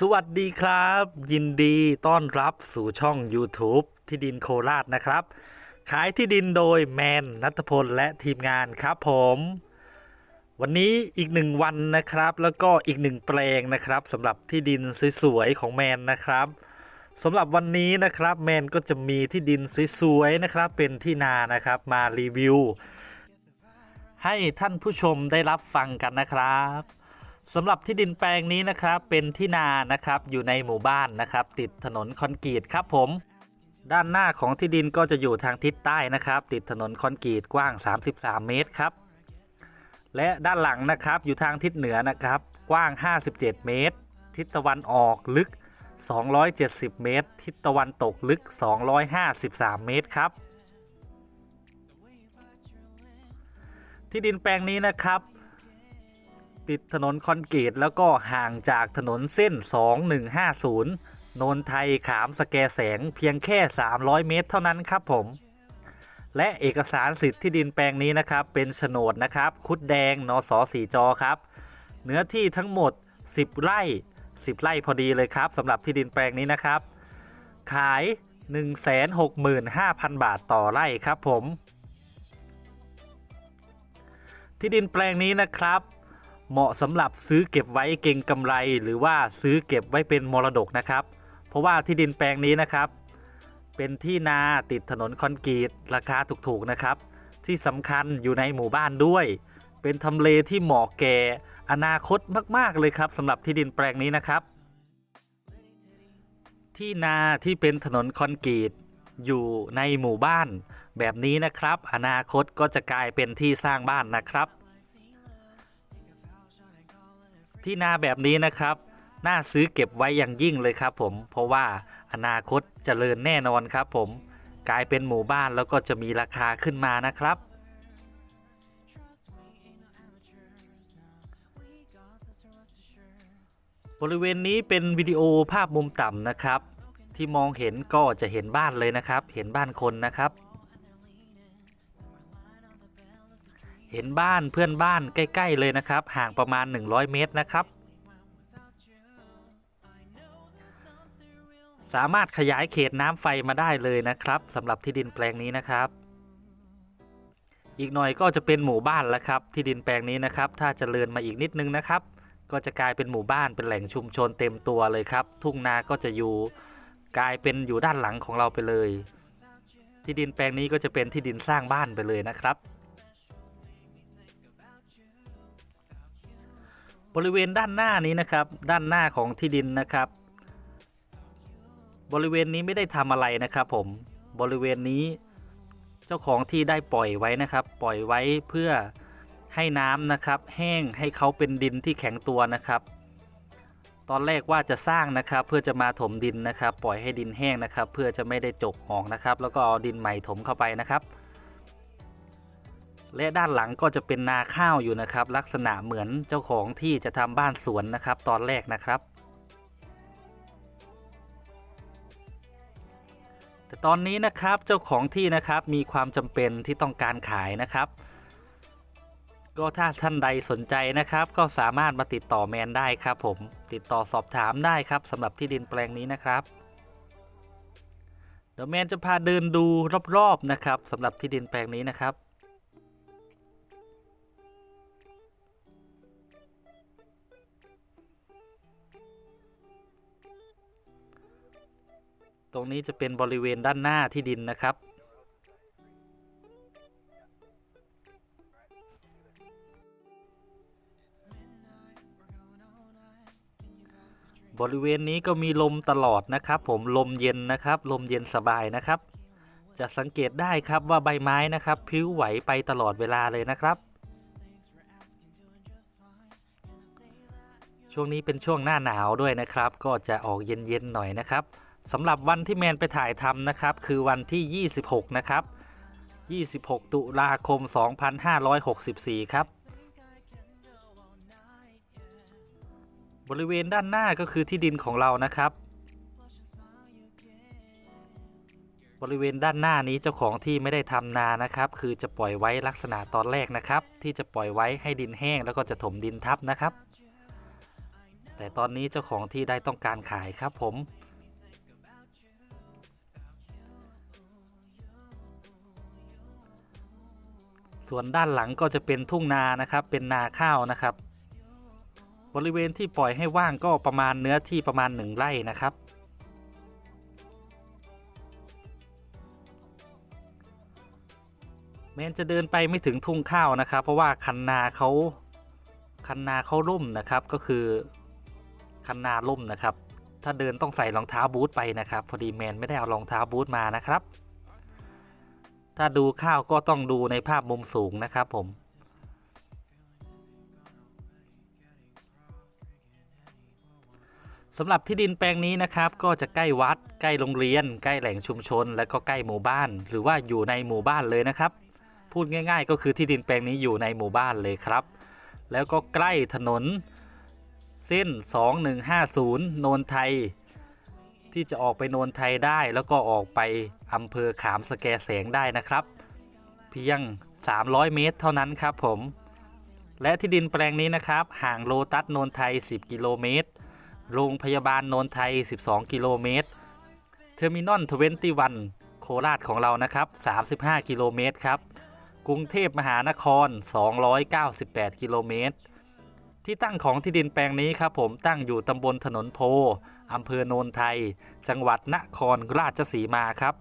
สวัสดีครับ ยินดีต้อนรับสู่ช่อง YouTube ที่ดินโคราชนะครับ ขายที่ดินโดยแมนนัทพลและทีมงานครับผม วันนี้อีกหนึ่งวันนะครับ แล้วก็อีกหนึ่งแปลงนะครับสำหรับที่ดินสวยๆของแมนนะครับสำหรับวันนี้นะครับแมนก็จะมีที่ดินสวยๆนะครับ เป็นที่นานะครับมารีวิว ให้ท่านผู้ชมได้รับฟังกันนะครับ สำหรับที่ดินแปลงนี้นะครับเป็นที่นานะครับอยู่ในหมู่บ้านนะครับ ติดถนนคอนกรีตครับผม ด้านหน้าของที่ดินก็จะอยู่ทางทิศใต้นะครับ ติดถนนคอนกรีตกว้าง 33 เมตรครับ และด้านหลังนะครับอยู่ทางทิศเหนือนะครับ กว้าง 57 เมตร ทิศตะวันออกลึก 270 เมตร ทิศตะวันตกลึก 253 เมตรครับที่ดินแปลงนี้นะครับ ติดถนนคอนกรีตแล้วก็ห่างจากถนนเส้น 2150 โนนไทยขามสแกแสงเพียงแค่ 300 เมตร เท่านั้นครับผม และเอกสารสิทธิ์ที่ดินแปลงนี้นะครับ เป็นโฉนดนะครับ คุดแดงนสสีจอครับ เนื้อที่ทั้งหมด 10 ไร่ 10 ไร่พอดีเลยครับสำหรับที่ดินแปลงนี้นะครับ ขาย 165,000 บาทต่อไร่ครับผมที่ดินแปลงนี้นะครับ เหมาะสำหรับซื้อเก็บไว้เก็งกำไร หรือว่าซื้อเก็บไว้เป็นมรดกนะครับ เพราะว่าที่ดินแปลงนี้นะครับ เป็นที่นาติดถนนคอนกรีตราคาถูกๆนะครับ ที่สำคัญอยู่ในหมู่บ้านด้วย เป็นทำเลที่เหมาะแก่อนาคตมากๆเลยครับสำหรับที่ดินแปลงนี้นะครับ ที่นาที่เป็นถนนคอนกรีตอยู่ในหมู่บ้าน แบบนี้นะครับ อนาคตก็จะกลายเป็นที่สร้างบ้านนะครับ ที่นาแบบนี้นะครับ น่าซื้อเก็บไว้อย่างยิ่งเลยครับผมเพราะว่าอนาคตจเจริญแน่นอนครับผมกลายเป็นหมู่บ้านแล้วก็จะมีราคาขึ้นมานะครับบริเวณนี้เป็นวิดีโอภาพมุมต่ำนะครับ ที่มองเห็นก็จะเห็นบ้านเลยนะครับ เห็นบ้านคนนะครับ เห็นบ้านเพื่อนบ้านใกล้ ๆ เลยนะครับ ห่างประมาณ 100 เมตรนะครับ สามารถขยายเขตน้ำไฟมาได้เลยนะครับสำหรับที่ดินแปลงนี้นะครับ อีกหน่อยก็จะเป็นหมู่บ้านแล้วครับ ที่ดินแปลงนี้นะครับ ถ้าจเจริญมาอีกนิดนึงนะครับ ก็จะกลายเป็นหมู่บ้านเป็นแหล่งชุมชนเต็มตัวเลยครับ ทุ่งนาก็จะอยู่กลายเป็นอยู่ด้านหลังของเราไปเลย ที่ดินแปลงนี้ก็จะเป็นที่ดินสร้างบ้านไปเลยนะครับ บริเวณด้านหน้านี้นะครับ ด้านหน้าของที่ดินนะครับ บริเวณนี้ไม่ได้ทำอะไรนะครับผมบริเวณนี้เจ้าของที่ได้ปล่อยไว้นะครับ ปล่อยไว้เพื่อให้น้ำนะครับ แห้งให้เขาเป็นดินที่แข็งตัวนะครับ ตอนแรกว่าจะสร้างนะครับ เพื่อจะมาถมดินนะครับ ปล่อยให้ดินแห้งนะครับ เพื่อจะไม่ได้จกออกนะครับ แล้วก็เอาดินใหม่ถมเข้าไปนะครับ และด้านหลังก็จะเป็นนาข้าวอยู่นะครับ ลักษณะเหมือนเจ้าของที่จะทำบ้านสวนนะครับ ตอนแรกนะครับ แต่ตอนนี้นะครับเจ้าของที่นะครับมีความจำเป็นที่ต้องการขายนะครับ ก็ถ้าท่านใดสนใจนะครับ ก็สามารถมาติดต่อแมนได้ครับ ผมติดต่อสอบถามได้ครับสำหรับที่ดินแปลงนี้นะครับเดี๋ยวแมนจะพาเดินดูรอบๆนะครับสำหรับที่ดินแปลงนี้นะครับ ตรงนี้จะเป็นบริเวณด้านหน้าที่ดินนะครับ บริเวณนี้ก็มีลมตลอดนะครับ ผมลมเย็นนะครับ ลมเย็นสบายนะครับ จะสังเกตได้ครับว่าใบไม้นะครับพลิ้วไหวไปตลอดเวลาเลยนะครับช่วงนี้เป็นช่วงหน้าหนาวด้วยนะครับ ก็จะออกเย็นๆหน่อยนะครับ สำหรับวันที่แมนไปถ่ายทำนะครับ คือวันที่ 26 นะครับ 26 ตุลาคม 2564 ครับ บริเวณด้านหน้าก็คือที่ดินของเรานะครับ บริเวณด้านหน้านี้เจ้าของที่ไม่ได้ทำนานะครับ คือจะปล่อยไว้ลักษณะตอนแรกนะครับ ที่จะปล่อยไว้ให้ดินแห้งแล้วก็จะถมดินทับนะครับ แต่ตอนนี้เจ้าของที่ได้ต้องการขายครับผม ส่วนด้านหลังก็จะเป็นทุ่งนานะครับ เป็นนาข้าวนะครับ บริเวณที่ปล่อยให้ว่างก็ประมาณเนื้อที่ประมาณหนึ่งไร่นะครับ แม้นจะเดินไปไม่ถึงทุ่งข้าวนะครับ เพราะว่าคันนาเขาคันนาเขาล่มนะครับก็คือคันนาล่มนะครับ ถ้าเดินต้องใส่รองเท้าบูทไปนะครับ พอดีแมนไม่ได้เอารองเท้าบูทมานะครับ ถ้าดูข้าวก็ต้องดูในภาพมุมสูงนะครับผม สำหรับที่ดินแปลงนี้นะครับ ก็จะใกล้วัด ใกล้โรงเรียน ใกล้แหล่งชุมชน และก็ใกล้หมู่บ้าน หรือว่าอยู่ในหมู่บ้านเลยนะครับ พูดง่าย ๆ ก็คือที่ดินแปลงนี้อยู่ในหมู่บ้านเลยครับ แล้วก็ใกล้ถนน เส้น 2150 โนนไทย ที่จะออกไปโนนไทยได้แล้วก็ออกไป อำเภอขามสแกแสงได้นะครับ เพียง 300 เมตรเท่านั้นครับผม และที่ดินแปลงนี้นะครับ ห่างโลตัสโนนไทย 10 กิโลเมตร โรงพยาบาลโนนไทย 12 กิโลเมตร เทอร์มินอล21โคราชของเรานะครับ 35 กิโลเมตรครับ กรุงเทพมหานคร 298 กิโลเมตร ที่ตั้งของที่ดินแปลงนี้ครับผมตั้งอยู่ตำบลถนนโพอำเภอโนนไทย จังหวัดนครราชสีมาครับ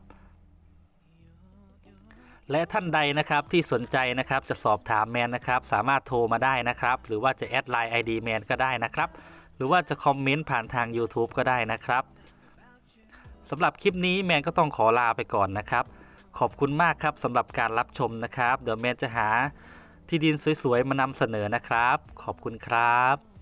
และท่านใดนะครับที่สนใจนะครับจะสอบถามแมนนะครับสามารถโทรมาได้นะครับ หรือว่าจะแอดไลน์ ID แมนก็ได้นะครับ หรือว่าจะคอมเมนต์ผ่านทาง YouTube ก็ได้นะครับสำหรับคลิปนี้แมนก็ต้องขอลาไปก่อนนะครับ ขอบคุณมากครับสำหรับการรับชมนะครับ เดี๋ยวแมนจะหาที่ดินสวยๆมานำเสนอนะครับ ขอบคุณครับ